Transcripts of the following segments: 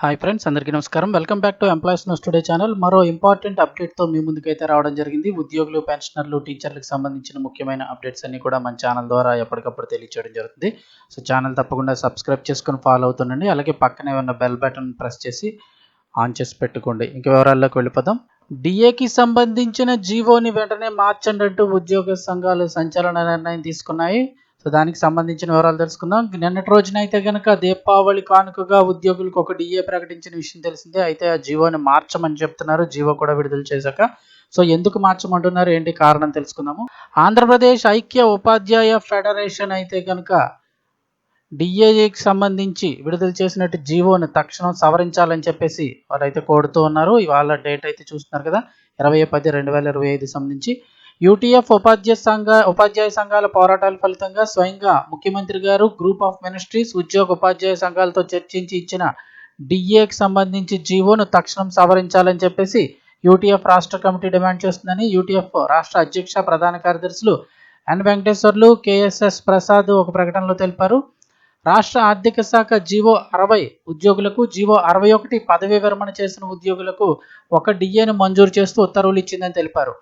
Hi friends అందరికీ నమస్కారం. Welcome back to employees news today channel మరో ఇంపార్టెంట్ అప్డేట్తో మీ ముందుకైతే రావడం జరిగింది. ఉద్యోగులు పెన్షనర్లు టీచర్లకు సంబంధించిన ముఖ్యమైన అప్డేట్స్ అన్ని కూడా మన ఛానల్ ద్వారా ఎప్పటికప్పుడు తెలియచేయడం జరుగుతుంది. సో ఛానల్ తప్పకుండా సబ్స్క్రైబ్ చేసుకొని ఫాలో అవుతుండండి. అలాగే పక్కనే ఉన్న బెల్ బటన్ ప్రెస్ చేసి ఆన్ చేసి పెట్టుకోండి. ఇంకా వివరాల్లోకి వెళ్ళిపోదాం. డిఏకి సంబంధించిన జీవోని వెంటనే మార్చండి అంటూ ఉద్యోగ సంఘాలు సంచలన నిర్ణయం తీసుకున్నాయి. సో దానికి సంబంధించిన వివరాలు తెలుసుకుందాం. నిన్నటి రోజున అయితే కనుక దీపావళి కానుకగా ఉద్యోగులకు ఒక డిఏ ప్రకటించిన విషయం తెలిసిందే. అయితే ఆ జీవోని మార్చమని చెప్తున్నారు. జీవో కూడా విడుదల చేశాక. సో ఎందుకు మార్చమంటున్నారు? ఏంటి కారణం తెలుసుకుందాము. ఆంధ్రప్రదేశ్ ఐక్య ఉపాధ్యాయ ఫెడరేషన్ అయితే కనుక డిఏకి సంబంధించి విడుదల చేసినట్టు జీవోని తక్షణం సవరించాలని చెప్పేసి వారైతే కోరుతూ ఉన్నారు. ఇవాళ డేట్ అయితే చూస్తున్నారు కదా. ఇరవై పది రెండు వేల ఇరవై ఐదు సంబంధించి. యూటీఎఫ్ ఉపాధ్యాయ సంఘ ఉపాధ్యాయ సంఘాల పోరాటాల ఫలితంగా స్వయంగా ముఖ్యమంత్రి గారు గ్రూప్ ఆఫ్ మినిస్ట్రీస్ ఉద్యోగ ఉపాధ్యాయ సంఘాలతో చర్చించి ఇచ్చిన డిఏకి సంబంధించి జీవోను తక్షణం సవరించాలని చెప్పేసి యూటీఎఫ్ రాష్ట్ర కమిటీ డిమాండ్ చేస్తుందని యూటీఎఫ్ రాష్ట్ర అధ్యక్ష ప్రధాన కార్యదర్శులు ఎన్ వెంకటేశ్వర్లు కేఎస్ఎస్ ప్రసాద్ ఒక ప్రకటనలో తెలిపారు. రాష్ట్ర ఆర్థిక శాఖ జీవో అరవై ఉద్యోగులకు జీవో అరవై ఒకటి పదవీ విరమణ చేసిన ఉద్యోగులకు ఒక డిఏను మంజూరు చేస్తూ ఉత్తర్వులు ఇచ్చిందని తెలిపారు.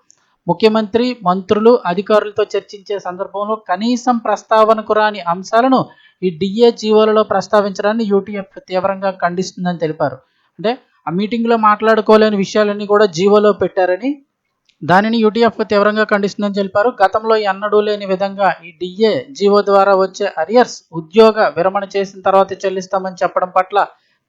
ముఖ్యమంత్రి మంత్రులు అధికారులతో చర్చించే సందర్భంలో కనీసం ప్రస్తావనకు రాని అంశాలను ఈ డిఏ జీవోలలో ప్రస్తావించడాన్ని యూటీఎఫ్ తీవ్రంగా ఖండిస్తుందని తెలిపారు. అంటే ఆ మీటింగ్లో మాట్లాడుకోలేని విషయాలన్నీ కూడా జీవోలో పెట్టారని దానిని యూటీఎఫ్ తీవ్రంగా ఖండిస్తుందని తెలిపారు. గతంలో ఎన్నడూ లేని విధంగా ఈ డిఏ జీవో ద్వారా వచ్చే అరియర్స్ ఉద్యోగ విరమణ చేసిన తర్వాత చెల్లిస్తామని చెప్పడం పట్ల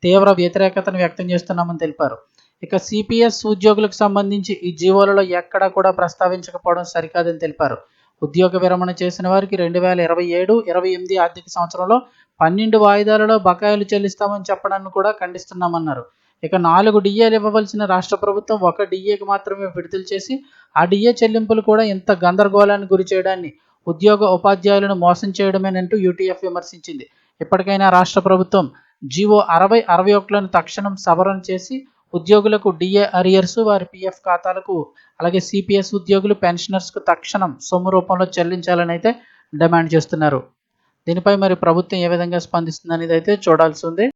తీవ్ర వ్యతిరేకతను వ్యక్తం చేస్తున్నామని తెలిపారు. ఇక సిపిఎస్ ఉద్యోగులకు సంబంధించి ఈ జీవోలలో ఎక్కడా కూడా ప్రస్తావించకపోవడం సరికాదని తెలిపారు. ఉద్యోగ విరమణ చేసిన వారికి రెండు వేల ఇరవై ఏడు ఇరవై ఎనిమిది ఆర్థిక సంవత్సరంలో పన్నెండు వాయిదాలలో బకాయిలు చెల్లిస్తామని చెప్పడాన్ని కూడా ఖండిస్తున్నామన్నారు. ఇక నాలుగు డిఏలు ఇవ్వవలసిన రాష్ట్ర ప్రభుత్వం ఒక డిఏకి మాత్రమే విడుదల చేసి ఆ డిఏ చెల్లింపులు కూడా ఇంత గందరగోళానికి గురి చేయడాన్ని ఉద్యోగ ఉపాధ్యాయులను మోసం చేయడమేనంటూ యూటీఎఫ్ విమర్శించింది. ఇప్పటికైనా రాష్ట్ర ప్రభుత్వం జీవో అరవై అరవై ఒకటిలను తక్షణం సవరణ చేసి ఉద్యోగులకు డిఏ అరియర్స్ వారి పిఎఫ్ ఖాతాలకు అలాగే సిపిఎస్ ఉద్యోగులు పెన్షనర్స్కు తక్షణం సొమ్ము రూపంలో చెల్లించాలని అయితే డిమాండ్ చేస్తున్నారు. దీనిపై మరి ప్రభుత్వం ఏ విధంగా స్పందిస్తుంది అనేది అయితే చూడాల్సి ఉంది.